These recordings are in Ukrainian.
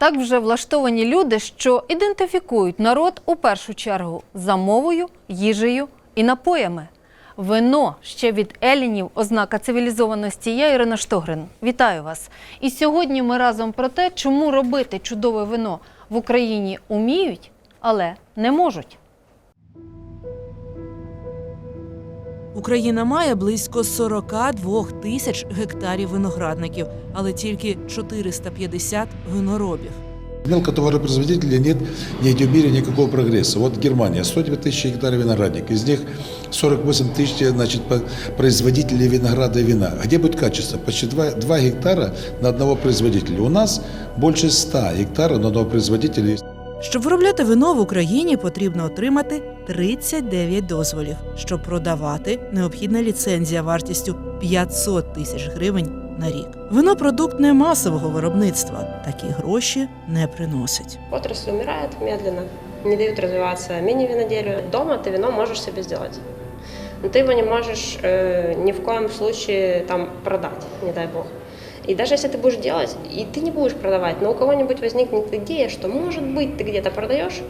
так вже влаштовані люди, що ідентифікують народ у першу чергу за мовою, їжею і напоями. Вино ще від елінів ознака цивілізованості. Я Ірина Штогрин. Вітаю вас. І сьогодні ми разом про те, чому робити чудове вино в Україні уміють, але не можуть. Україна має близько 42 тисяч гектарів виноградників, але тільки 450 виноробів. Мелкотоваропроизводителей нет нигде в мире никакого прогресса. Вот Германия, 102 тысячи гектаров виноградник, из них 48 тысяч значит, производителей винограда и вина. Где будет качество? Почти 2, 2 гектара на одного производителя. У нас больше 100 гектаров на одного производителя. Щоб виробляти вино в Україні, потрібно отримати 39 дозволів. Щоб продавати, необхідна ліцензія вартістю 500 тисяч гривень на рік. Вино продукт не масового виробництва. Такі гроші не приносить. Отрасль умирает медленно, не дают развиваться мини-виноделию. Дома ты вино можешь себе сделать. Но ты его не можешь э, ни в коем случае там продать, не дай бог. И даже если ты будешь делать, и ты не будешь продавать, но у кого-нибудь возникнет идея, что может быть ты где-то продаешь,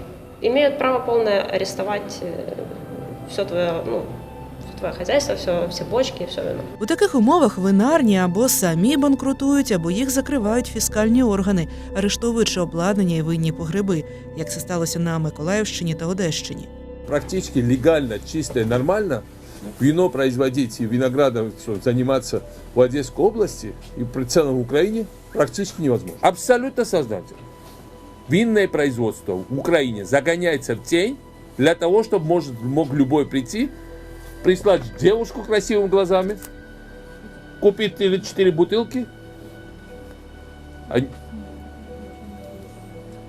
имеют право полное арестовать все твое, ну, всё твое хозяйство, все, все бочки, все вино. У таких умовах винарні або самі банкрутують, або їх закривають фіскальні органи, арештовуючи обладнання і винні погреби, як це сталося на Миколаївщині та Одещині. практически легально, чисто и нормально вино производить и виноградом заниматься в Одесской области и в целом Украине практически невозможно. Абсолютно сознательно. Винное производство в Украине загоняется в тень для того, чтобы может, мог любой прийти, прислать девушку красивыми глазами, купить три или четыре бутылки а-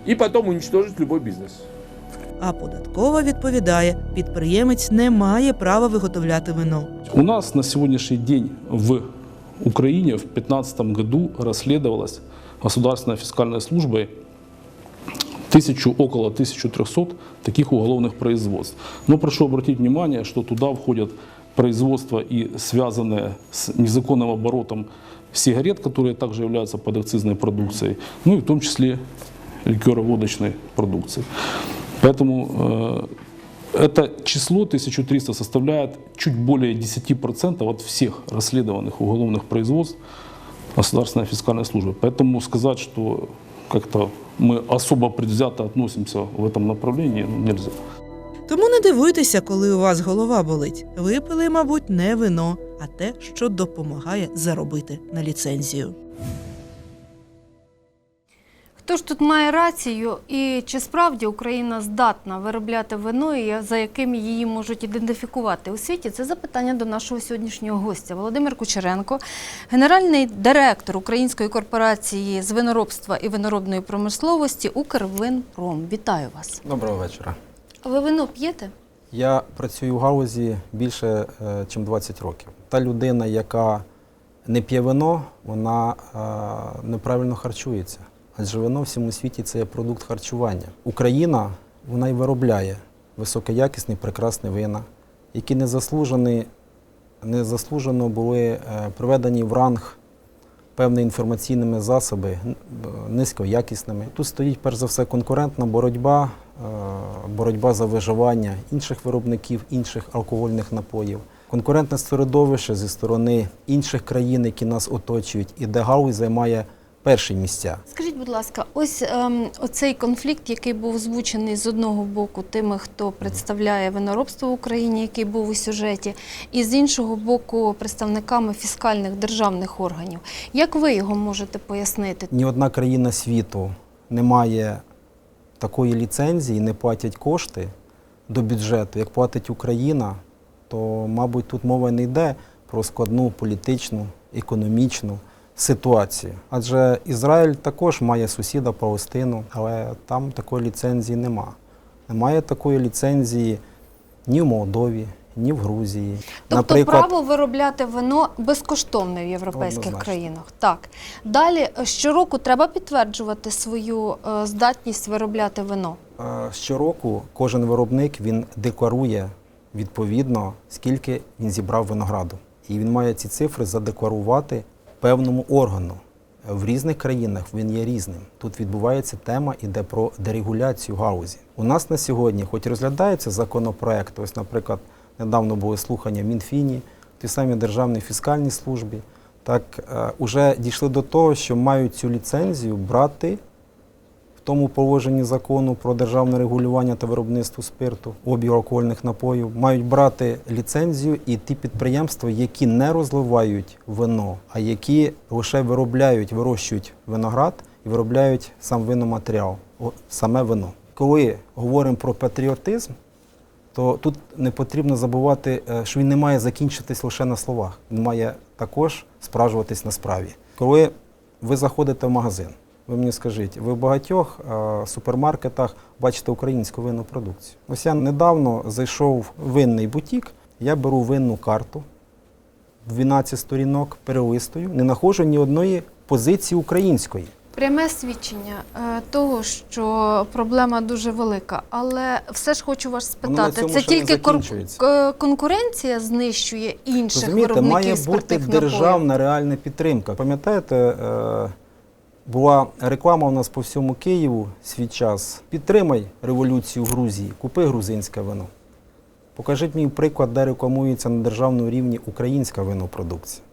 и потом уничтожить любой бизнес. А податкова відповідає, підприємець не має права виготовляти вино. У нас на сегодняшний день в Украине в 2015 году расследовалась Государственной фискальной службой тысячу, около 1300 таких уголовных производств. Но прошу обратить внимание, что туда входят производства и связанные с незаконным оборотом сигарет, которые также являются подакцизной продукцией, ну и в том числе ликероводочной продукции. Поэтому э, это число 1300 составляет чуть более 10% от всех расследованных уголовных производств Государственной фискальной службы. Поэтому сказать, что как-то мы особо предвзято относимся в этом направлении, ну, нельзя. Тому не дивуйтеся, коли у вас голова болить. Випили, мабуть, не вино, а те, що допомагає заробити на ліцензію. Хто ж тут має рацію, і чи справді Україна здатна виробляти вино, і за яким її можуть ідентифікувати у світі? Це запитання до нашого сьогоднішнього гостя Володимир Кучеренко, генеральний директор Української корпорації з виноробства і виноробної промисловості Укрвинпром. Вітаю вас. Доброго вечора. А ви вино п'єте? Я працюю в галузі більше ніж 20 років. Та людина, яка не п'є вино, вона е, неправильно харчується. Адже вино в всьому світі це є продукт харчування. Україна вона й виробляє високоякісні, прекрасні вина, які незаслужені, незаслужено були е, приведені в ранг певні інформаційними засоби низькоякісними. Тут стоїть перш за все конкурентна боротьба, е, боротьба за виживання інших виробників, інших алкогольних напоїв. Конкурентне середовище зі сторони інших країн, які нас оточують, і де галузь займає перші місця. Скажіть, будь ласка, ось ем, оцей конфлікт, який був озвучений з одного боку тими, хто представляє виноробство в Україні, який був у сюжеті, і з іншого боку представниками фіскальних державних органів. Як ви його можете пояснити? Ні одна країна світу не має такої ліцензії, не платять кошти до бюджету, як платить Україна, то, мабуть, тут мова не йде про складну політичну, економічну ситуацію. Адже Ізраїль також має сусіда Палестину, але там такої ліцензії нема. Немає такої ліцензії ні в Молдові, ні в Грузії. Тобто право виробляти вино безкоштовне в європейських Однозначно. країнах. Так. Далі е, щороку треба підтверджувати свою е, здатність виробляти вино. Е, Щороку кожен виробник він декларує відповідно, скільки він зібрав винограду. І він має ці цифри задекларувати певному органу. В різних країнах він є різним. Тут відбувається тема, іде про дерегуляцію галузі. У нас на сьогодні, хоч розглядається законопроект, ось, наприклад, недавно були слухання в Мінфіні, в тій самій Державній фіскальній службі, так е, уже дійшли до того, що мають цю ліцензію брати тому положенні закону про державне регулювання та виробництво спирту, обігу алкогольних напоїв, мають брати ліцензію і ті підприємства, які не розливають вино, а які лише виробляють, вирощують виноград і виробляють сам виноматеріал, саме вино. Коли говоримо про патріотизм, то тут не потрібно забувати, е, що він не має закінчитись лише на словах. Він має також спражуватись на справі. Коли ви заходите в магазин, ви мені скажіть, ви в багатьох е, супермаркетах бачите українську винну продукцію. Ось я недавно зайшов в винний бутік, я беру винну карту, 12 сторінок, перелистую, не знаходжу ні одної позиції української. Пряме свідчення е, того, що проблема дуже велика, але все ж хочу вас спитати: це тільки кор- конкуренція знищує інших Розумієте, виробників має бути спиртних напоїв? державна реальна підтримка. Пам'ятаєте, е, була реклама у нас по всьому Києву свій час. Підтримай революцію в Грузії, купи грузинське вино. Покажіть мені приклад, де рекламується на державному рівні українська винопродукція.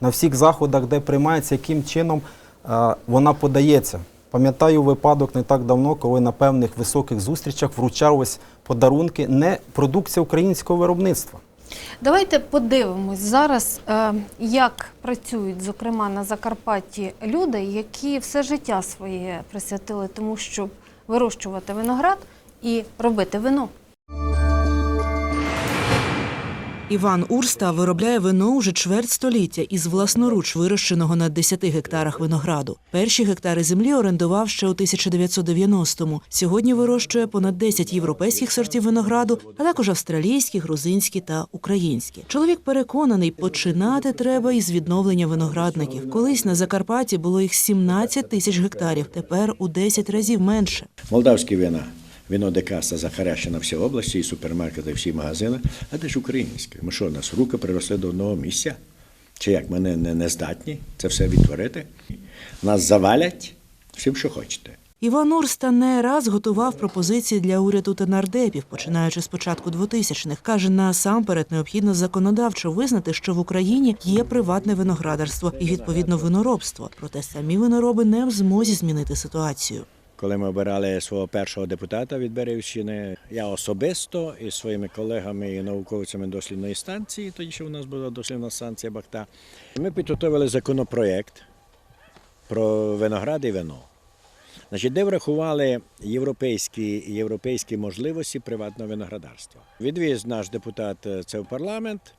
На всіх заходах, де приймається, яким чином е, вона подається. Пам'ятаю випадок не так давно, коли на певних високих зустрічах вручались подарунки не продукція українського виробництва. Давайте подивимось зараз, е, як працюють, зокрема на Закарпатті, люди, які все життя своє присвятили тому, щоб вирощувати виноград і робити вино. Іван Урста виробляє вино уже чверть століття із власноруч вирощеного на 10 гектарах винограду. Перші гектари землі орендував ще у 1990-му. Сьогодні вирощує понад 10 європейських сортів винограду, а також австралійські, грузинські та українські. Чоловік переконаний, починати треба із відновлення виноградників. Колись на Закарпатті було їх 17 тисяч гектарів, тепер у 10 разів менше. Молдавські вина, вино Декаса захаряще на всі області, і супермаркети, і всі магазини, а де ж українське? Ми що, нас руки приросли до одного місця? Чи як ми не, не, не здатні це все відтворити? Нас завалять всім, що хочете. Іван Урста не раз готував пропозиції для уряду та нардепів, починаючи з початку 2000-х. Каже, насамперед необхідно законодавчо визнати, що в Україні є приватне виноградарство і відповідно виноробство. Проте самі винороби не в змозі змінити ситуацію. Коли ми обирали свого першого депутата від Берівщини, я особисто із своїми колегами і науковцями дослідної станції, тоді ще у нас була дослідна станція Бахта, ми підготовили законопроєкт про виноград і вино. Значить, де врахували європейські, європейські можливості приватного виноградарства. Відвіз наш депутат е, це в парламент,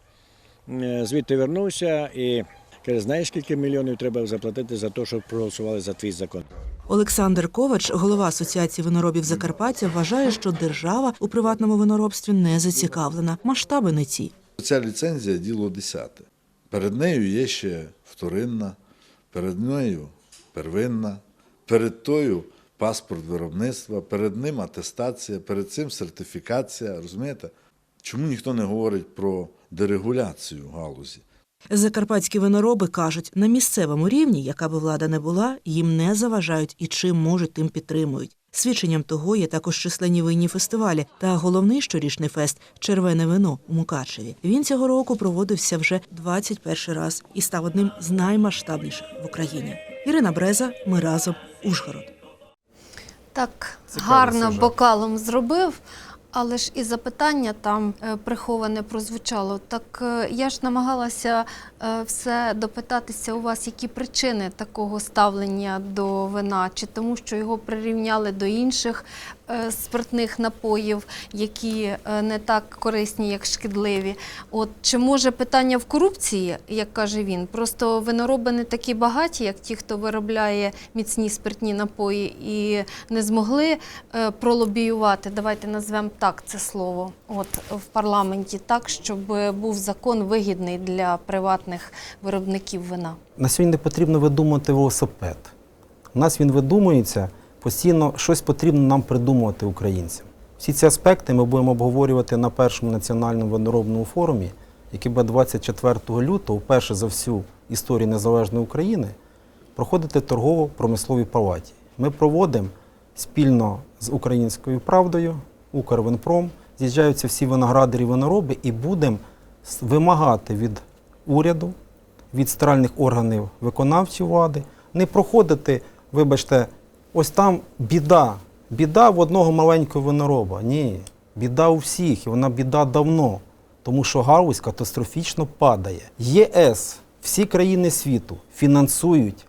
е, звідти вернувся і каже, знаєш, скільки мільйонів треба заплатити за те, щоб проголосували за твій закон. Олександр Ковач, голова Асоціації виноробів Закарпаття, вважає, що держава у приватному виноробстві не зацікавлена. Масштаби не ті. Ця ліцензія діло десяте. Перед нею є ще вторинна, перед нею первинна, перед тою паспорт виробництва, перед ним атестація, перед цим сертифікація. Розумієте? Чому ніхто не говорить про дерегуляцію галузі? Закарпатські винороби кажуть, на місцевому рівні, яка би влада не була, їм не заважають і чим можуть, тим підтримують. Свідченням того є також численні винні фестивалі та головний щорічний фест Червене вино у Мукачеві. Він цього року проводився вже 21 раз і став одним з наймасштабніших в Україні. Ірина Бреза, ми разом Ужгород. Так Цікавий гарно сюжет. бокалом зробив, але ж і запитання там е, приховане прозвучало. Так е, я ж намагалася е, все допитатися у вас, які причини такого ставлення до вина, чи тому, що його прирівняли до інших спиртних напоїв, які не так корисні, як шкідливі. От чи може питання в корупції, як каже він? Просто винороби не такі багаті, як ті, хто виробляє міцні спиртні напої, і не змогли пролобіювати. Давайте назвемо так це слово. От в парламенті, так щоб був закон вигідний для приватних виробників вина. На сьогодні не потрібно видумувати велосипед. У нас він видумується, постійно щось потрібно нам придумувати українцям. Всі ці аспекти ми будемо обговорювати на першому національному виноробному форумі, який буде 24 лютого, вперше за всю історію незалежної України, проходити торгово-промислові палаті. Ми проводимо спільно з українською правдою, Укрвинпром, з'їжджаються всі виноградарі винороби і будемо вимагати від уряду, від центральних органів виконавчої влади, не проходити, вибачте, ось там біда. Біда в одного маленького винороба. Ні, біда у всіх, і вона біда давно. Тому що галузь катастрофічно падає. ЄС, всі країни світу фінансують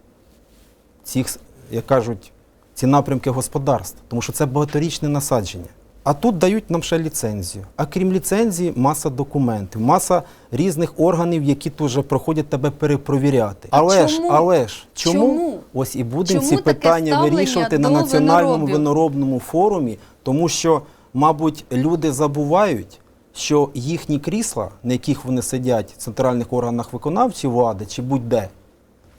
цих, як кажуть, ці напрямки господарств, тому що це багаторічне насадження. А тут дають нам ще ліцензію. А крім ліцензії, маса документів, маса різних органів, які вже проходять тебе перепровіряти. Але ж, але ж, чому? Чому? Ось і будемо ці питання вирішувати на національному виноробів? виноробному форумі, тому що, мабуть, люди забувають, що їхні крісла, на яких вони сидять в центральних органах виконавчої влади чи будь-де,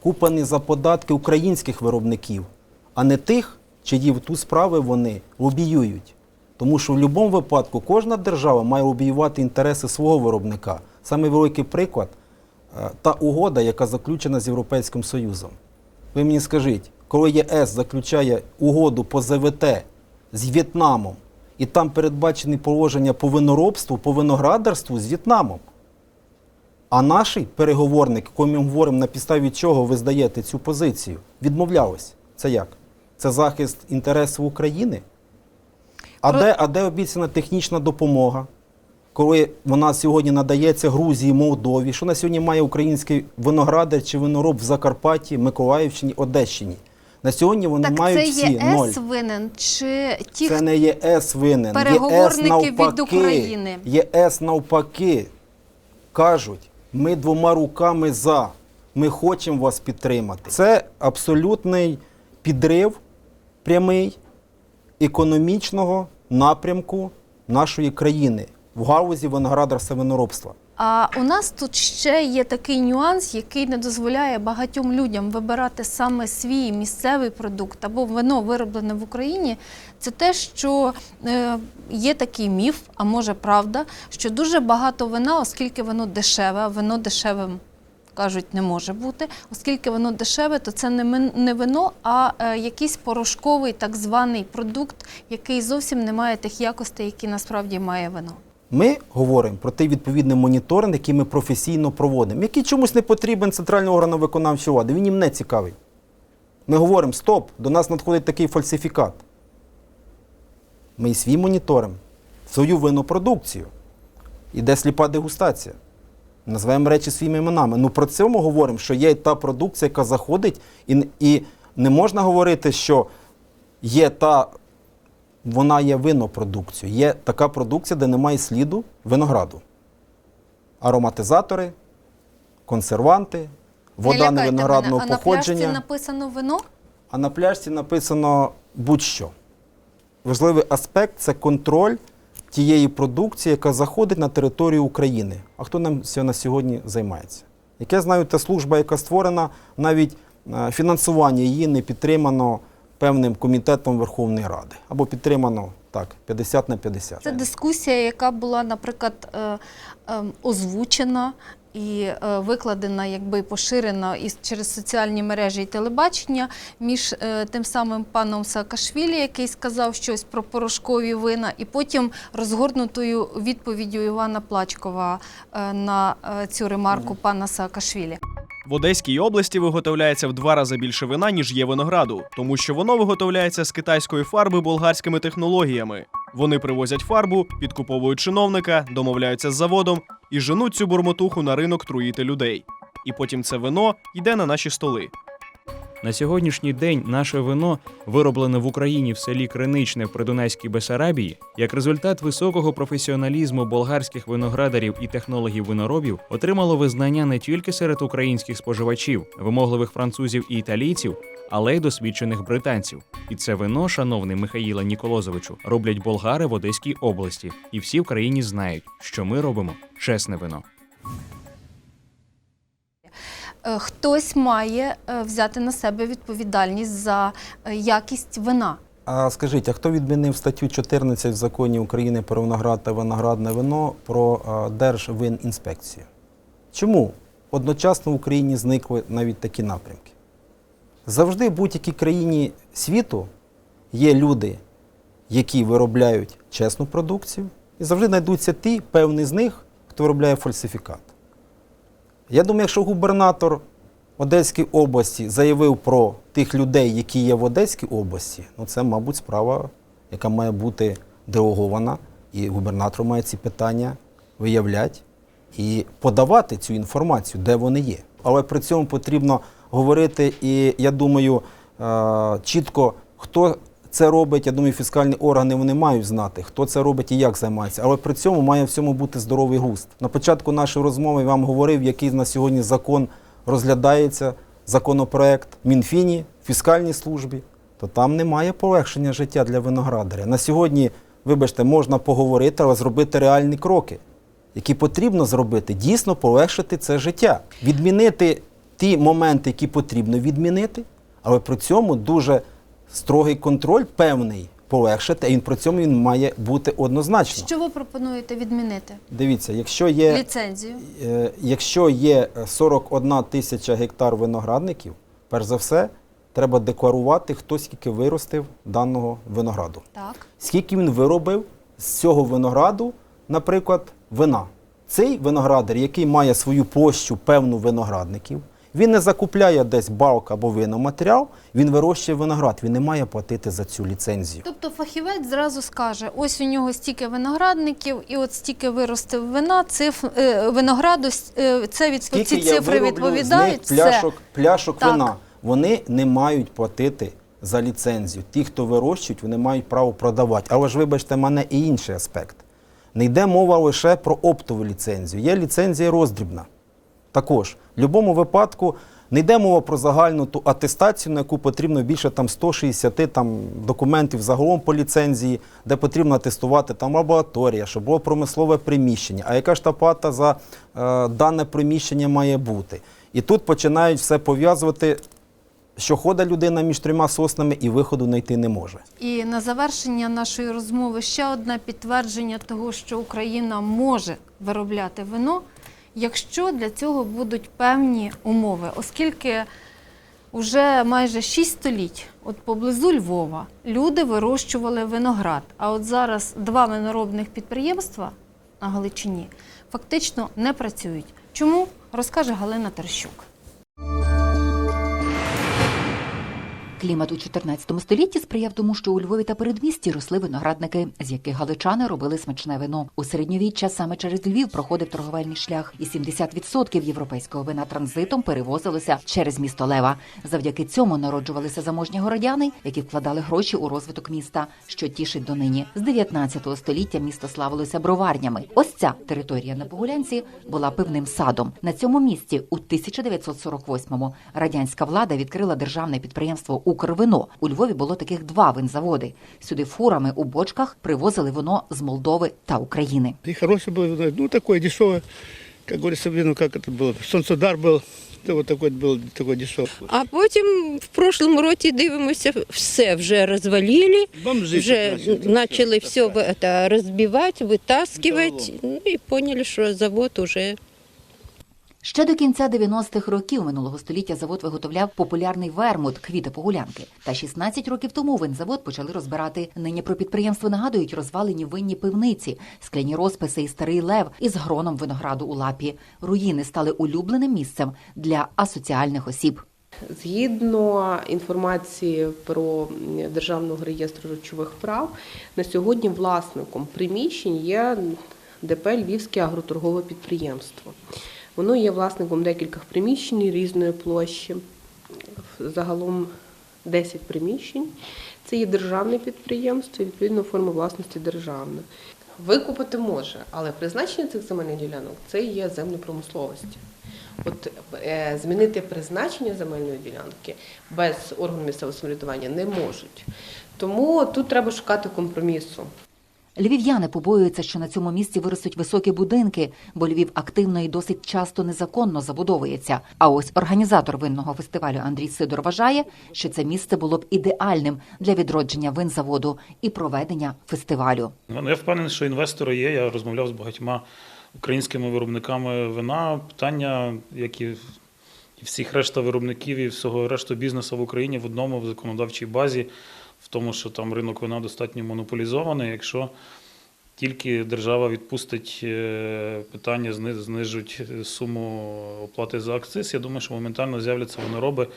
купані за податки українських виробників, а не тих, чиї в ту справи вони лобіюють. Тому що в будь-якому випадку кожна держава має лобіювати інтереси свого виробника. Саме великий приклад е, та угода, яка заключена з Європейським Союзом. Ви мені скажіть, коли ЄС заключає угоду по ЗВТ з В'єтнамом, і там передбачені положення по виноробству, по виноградарству з В'єтнамом. А наш переговорник, коли ми говоримо, на підставі чого ви здаєте цю позицію, відмовлялись. Це як? Це захист інтересів України? А, Про- де, а де обіцяна технічна допомога? Коли вона сьогодні надається Грузії, Молдові, що на сьогодні має український виноградар чи винороб в Закарпатті, Миколаївщині, Одещині. На сьогодні вони Так мають це всі ноль. ЄС винен чи ті, Це не ЄС винен. Переговорники ЄС від навпаки, України. ЄС навпаки кажуть, ми двома руками за, ми хочемо вас підтримати. Це абсолютний підрив прямий економічного напрямку нашої країни в галузі виноградарства виноробства. А у нас тут ще є такий нюанс, який не дозволяє багатьом людям вибирати саме свій місцевий продукт або вино вироблене в Україні. Це те, що е, є такий міф, а може правда, що дуже багато вина, оскільки воно дешеве, а вино дешевим. Кажуть, не може бути, оскільки воно дешеве, то це не вино, а е, якийсь порошковий так званий продукт, який зовсім не має тих якостей, які насправді має вино. Ми говоримо про той відповідний моніторинг, який ми професійно проводимо, який чомусь не потрібен центральним органам виконавчої влади. Він їм не цікавий. Ми говоримо: стоп, до нас надходить такий фальсифікат. Ми і свій моніторимо, свою винопродукцію. Іде сліпа дегустація. Назвемо речі своїми іменами. Ну про це ми говоримо, що є та продукція, яка заходить, і, і не можна говорити, що є та вона є винопродукцією. Є така продукція, де немає сліду винограду. Ароматизатори, консерванти, вода лякайте невиноградного мене, а походження. на пляшці написано вино? А на пляшці написано будь-що. Важливий аспект це контроль тієї продукції, яка заходить на територію України. А хто нам на сьогодні займається? Як я знаю, та служба, яка створена, навіть е, фінансування її не підтримано певним комітетом Верховної Ради. Або підтримано так, 50 на 50. Це дискусія, яка була, наприклад, е, е, озвучена і е, викладена, якби поширена і через соціальні мережі і телебачення між е, тим самим паном Саакашвілі, який сказав щось про порошкові вина, і потім розгорнутою відповіддю Івана Плачкова е, на цю ремарку пана Саакашвілі. В Одеській області виготовляється в два рази більше вина, ніж є винограду, тому що воно виготовляється з китайської фарби болгарськими технологіями. Вони привозять фарбу, підкуповують чиновника, домовляються з заводом і женуть цю бурмотуху на ринок труїти людей. І потім це вино йде на наші столи. На сьогоднішній день наше вино, вироблене в Україні в селі Криничне в Придунайській Бесарабії, як результат високого професіоналізму болгарських виноградарів і технологів виноробів, отримало визнання не тільки серед українських споживачів, вимогливих французів і італійців, але й досвідчених британців. І це вино, шановний Михаїла Ніколозовичу, роблять болгари в Одеській області, і всі в країні знають, що ми робимо чесне вино. Е, Хтось має е, взяти на себе відповідальність за е, якість вина. А скажіть, а хто відмінив статтю 14 в законі України про виноград та виноградне вино про Держвинінспекцію? Чому одночасно в Україні зникли навіть такі напрямки? Завжди в будь-якій країні світу є люди, які виробляють чесну продукцію, і завжди знайдуться ті, певні з них, хто виробляє фальсифікат. Я думаю, якщо губернатор Одеської області заявив про тих людей, які є в Одеській області, ну це, мабуть, справа, яка має бути дерогована, і губернатор має ці питання виявляти і подавати цю інформацію, де вони є. Але при цьому потрібно говорити, і я думаю, е, чітко, хто це робить, я думаю, фіскальні органи вони мають знати, хто це робить і як займається. Але при цьому має в цьому бути здоровий глузд. На початку нашої розмови я вам говорив, який на сьогодні закон розглядається, законопроект Мінфіні, фіскальній службі, то там немає полегшення життя для виноградаря. На сьогодні, вибачте, можна поговорити, але зробити реальні кроки, які потрібно зробити, дійсно полегшити це життя, відмінити ті моменти, які потрібно відмінити, але при цьому дуже строгий контроль певний полегшити, і він при цьому він має бути однозначно. Що ви пропонуєте відмінити? Дивіться, якщо є Ліцензію. Е, Якщо є 41 тисяча гектар виноградників, перш за все, треба декларувати, хто скільки виростив даного винограду. Так. Скільки він виробив з цього винограду, наприклад, вина. Цей виноградар, який має свою площу певну виноградників, він не закупляє десь балк або виноматеріал, він вирощує виноград, він не має платити за цю ліцензію. Тобто фахівець зразу скаже: ось у нього стільки виноградників, і от стільки виростив вина, циф, е, винограду, е, це від Скільки ці я цифри вироблю відповідають. з них пляшок, пляшок Так. вина. Вони не мають платити за ліцензію. Ті, хто вирощують, вони мають право продавати. Але ж вибачте мене і інший аспект. Не йде мова лише про оптову ліцензію. Є ліцензія роздрібна. Також в будь-якому випадку не йде мова про загальну ту атестацію, на яку потрібно більше там 160 там, документів загалом по ліцензії, де потрібно атестувати там лабораторія, щоб було промислове приміщення. А яка ж та плата за е, дане приміщення має бути? І тут починають все пов'язувати, що ходить людина між трьома соснами і виходу знайти не може. І на завершення нашої розмови ще одне підтвердження того, що Україна може виробляти вино, якщо для цього будуть певні умови, оскільки вже майже 6 століть, от поблизу Львова, люди вирощували виноград. А от зараз два виноробних підприємства на Галичині фактично не працюють. Чому розкаже Галина Терщук. Клімат у 14 столітті сприяв тому, що у Львові та передмісті росли виноградники, з яких галичани робили смачне вино. У середньовіччя саме через Львів проходив торговельний шлях, і 70% європейського вина транзитом перевозилося через місто Лева. Завдяки цьому народжувалися заможні городяни, які вкладали гроші у розвиток міста, що тішить донині. З 19 століття місто славилося броварнями. Ось ця територія на Погулянці була пивним садом. На цьому місці у 1948-му радянська влада відкрила державне підприємство Укрвино. У Львові було таких два винзаводи. Сюди фурами у бочках привозили вино з Молдови та України. И хорошее было вино. Ну, такое дешевое, как говорится, вино, как это было. Солнцедар был, да, вот такой был, такой дешевый. А потім в прошлому році дивимося, все вже розвалили, Бомжи вже начали, почали всё все таскать. это розбивати, витаскувати, Металлолом. ну і поняли, що завод уже Ще до кінця 90-х років минулого століття завод виготовляв популярний вермут квіти погулянки. Та 16 років тому винзавод почали розбирати. Нині про підприємство нагадують розвалені винні пивниці, скляні розписи і старий лев із гроном винограду у лапі. Руїни стали улюбленим місцем для асоціальних осіб. Згідно інформації про Державного реєстру речових прав, на сьогодні власником приміщень є ДП Львівське агроторгове підприємство. Воно є власником декількох приміщень різної площі, загалом 10 приміщень. Це є державне підприємство, і, відповідно, форма власності державна. Викупити може, але призначення цих земельних ділянок це є землі промисловості. От е, змінити призначення земельної ділянки без органу місцевого самоврядування не можуть. Тому тут треба шукати компромісу. Львів'яни побоюються, що на цьому місці виростуть високі будинки, бо Львів активно і досить часто незаконно забудовується. А ось організатор винного фестивалю Андрій Сидор вважає, що це місце було б ідеальним для відродження винзаводу і проведення фестивалю. Ну, Я впевнений, що інвестори є. Я розмовляв з багатьма українськими виробниками вина. Питання, як і і всіх решта виробників і всього решту бізнесу в Україні в одному в законодавчій базі, в тому, що там ринок вина достатньо монополізований. Якщо тільки держава відпустить е, питання, зни- знижуть суму оплати за акциз, я думаю, що моментально з'являться винороби,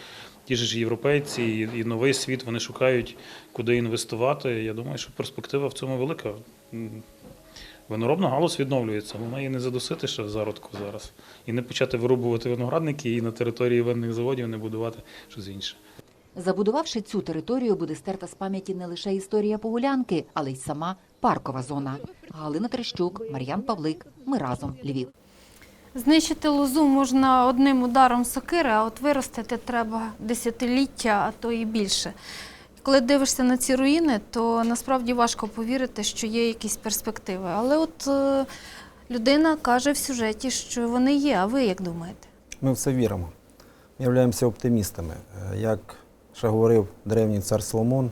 ті ж європейці і новий світ, вони шукають, куди інвестувати. Я думаю, що перспектива в цьому велика. Виноробна галузь відновлюється, вона її не задусити ще в зародку зараз. І не почати вирубувати виноградники і на території винних заводів не будувати щось інше. Забудувавши цю територію, буде стерта з пам'яті не лише історія Погулянки, але й сама паркова зона. Галина Трещук, Мар'ян Павлик. Ми разом Львів. Знищити лозу можна одним ударом сокири, а от виростити треба десятиліття, а то і більше. Коли дивишся на ці руїни, то насправді важко повірити, що є якісь перспективи. Але от е, людина каже в сюжеті, що вони є. А ви як думаєте? Ми в це віримо. Ми являємося оптимістами. Е, Як ще говорив древній цар Соломон,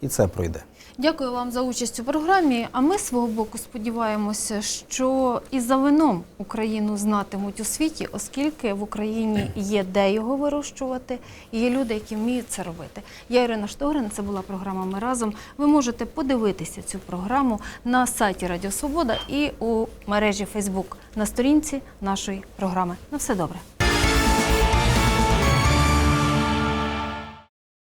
і це пройде. Дякую вам за участь у програмі. А ми свого боку сподіваємося, що і за вином Україну знатимуть у світі, оскільки в Україні є де його вирощувати, і є люди, які вміють це робити. Я Ірина Штогрин, це була програма Ми разом. Ви можете подивитися цю програму на сайті Радіо Свобода і у мережі Фейсбук на сторінці нашої програми. На все добре.